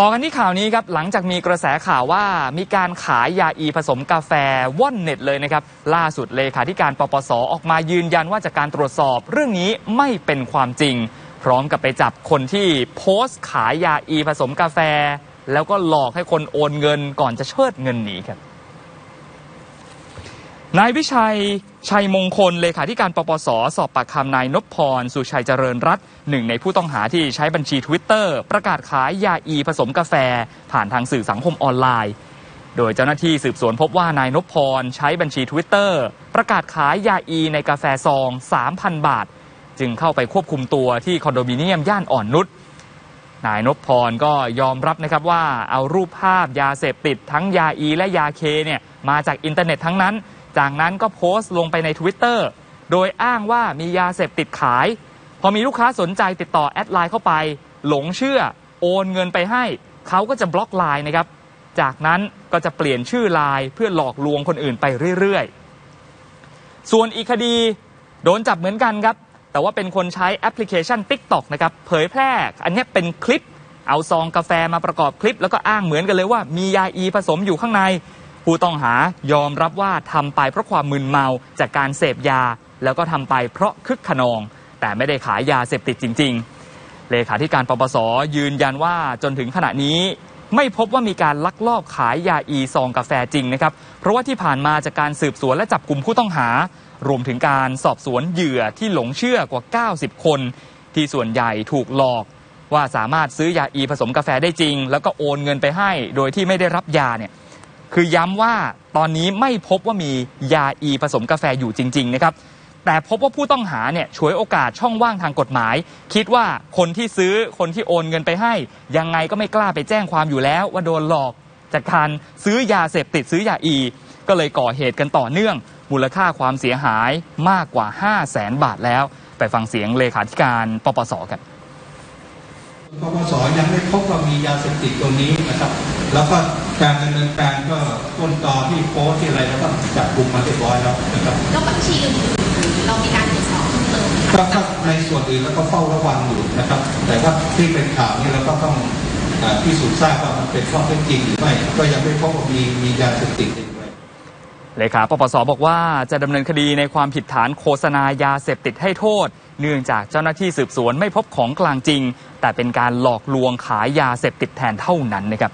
ต่อกันที่ข่าวนี้ครับหลังจากมีกระแสข่าวว่ามีการขายยาอีผสมกาแฟว่อนเน็ตเลยนะครับล่าสุดเลขาธิการปปสออกมายืนยันว่าจากการตรวจสอบ เรื่องนี้ไม่เป็นความจริง พร้อมกับไปจับคนที่โพสต์ขายยาอีผสมกาแฟ แล้วก็หลอกให้คนโอนเงินก่อนจะเชิดเงินหนีครับ นายวิชัยชัยมงคลเลขาธิการปปส สอบปากคำนายนพพร สุชัยเจริญรัตน์หนึ่งในผู้ต้องหาที่ใช้บัญชี Twitter ประกาศขายยาอีผสมกาแฟ ผ่านทางสื่อสังคมออนไลน์ โดยเจ้าหน้าที่สืบสวนพบว่านายนพพร ใช้บัญชี Twitter ประกาศขายยาอีในกาแฟซอง 3,000 บาท จึงเข้าไปควบคุมตัวที่คอนโดมิเนียมย่านอ่อนนุชนายนพพรก็ยอมรับนะครับว่าเอารูปภาพยาเสพติดทั้งยาอีและยาเคเนี่ยมาจากอินเทอร์เน็ตทั้งนั้น จากนั้นก็โพสต์ลงไปใน Twitter โดยอ้างว่ามียาเสพติดขาย พอมีลูกค้าสนใจติดต่อแอดไลน์เข้าไป หลงเชื่อ โอนเงินไปให้ เขาก็จะบล็อกไลน์นะครับ จากนั้นก็จะเปลี่ยนชื่อไลน์เพื่อหลอกลวงคนอื่นไปเรื่อยๆ ส่วนอีกคดีโดนจับเหมือนกันครับ แต่ว่าเป็นคนใช้แอปพลิเคชัน TikTok นะครับเผยแพร่อันนี้เป็นคลิปเอาซองกาแฟมาประกอบคลิป แล้วก็อ้างเหมือนกันเลยว่ามียาอีผสมอยู่ข้างใน ผู้ต้องหายอมรับว่าทำไปเพราะความมึนเมาจากการเสพยา แล้วก็ทำไปเพราะคึกขนอง แต่ไม่ได้ขายยาเสพติดจริง ๆ เลขาธิการปปสยืนยันว่าจนถึงขณะนี้ไม่พบว่ามีการลักลอบขายยาอีซองกาแฟจริงนะครับ เพราะว่าที่ผ่านมาจากการสืบสวนและจับกลุ่มผู้ต้องหา รวมถึงการสอบสวนเหยื่อที่หลงเชื่อกว่า 90 คน ที่ส่วนใหญ่ถูกหลอก ว่าสามารถซื้อยาอีผสมกาแฟได้จริง แล้วก็โอนเงินไปให้ โดยที่ไม่ได้รับยาเนี่ย คือย้ำว่าตอนนี้ไม่พบว่ามียาอีผสมกาแฟอยู่จริง ๆ นะครับ แต่พบว่าผู้ต้องหาเนี่ยฉวยโอกาสช่องว่างทางกฎหมาย คิดว่าคนที่ซื้อคนที่โอนเงินไปให้ ยังไงก็ไม่กล้าไปแจ้งความอยู่แล้ว ว่าโดนหลอกจากการซื้อยาเสพติดซื้อยาอี ก็เลยก่อเหตุกันต่อเนื่อง มูลค่าความเสียหายมากกว่า 5 0 0แสนบาทแล้ว ไปฟังเสียงเลขาธิการปปสกัน ปปสยังไม่พบว่ามียาเสพติดตัวนี้นะครับ แล้วก็การดำเนินการก็ต้นตอที่โพสต์ที่อะไรแล้วก็จับกลุ่มมาเรียบร้อยแล้วนะครับแล้วบัญชีอื่นๆเรามีการตรวจสอบเพิ่มเติมไหมก็คะถ้าในส่วนอื่นแล้วก็เฝ้าระวังอยู่นะครับ แต่ว่าที่เป็นข่าวนี้เราก็ต้องเอ่อพิสูจน์ทราบว่ามันเป็นข้อเท็จจริงหรือไม่ก็ยังไม่พบว่ามีมียาเสพติดในตัวเลขาปปสบอกว่าจะดำเนินคดีในความผิดฐานโฆษณายาเสพติดให้โทษ เนื่องจากเจ้าหน้าที่สืบสวนไม่พบของกลางจริง แต่เป็นการหลอกลวงขายยาเสพติดแทนเท่านั้นนะครับ